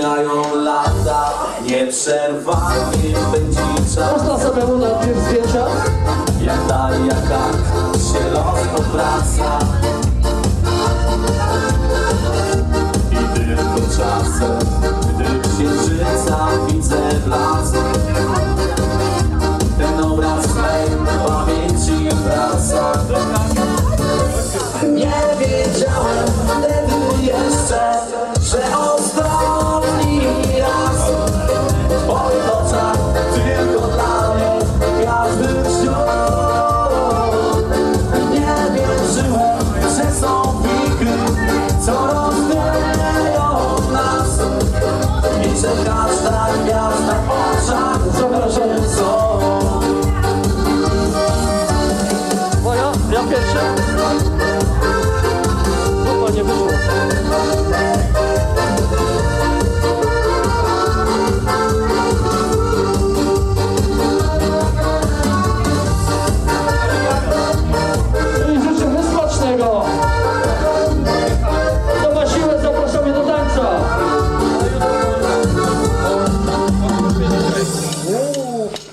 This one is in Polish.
mijają lata Nieprzerwanie pędzi czas Można samemu nad tym zdjęcia? Jak dali, tak się los powraca I tylko czasem Dankeschön.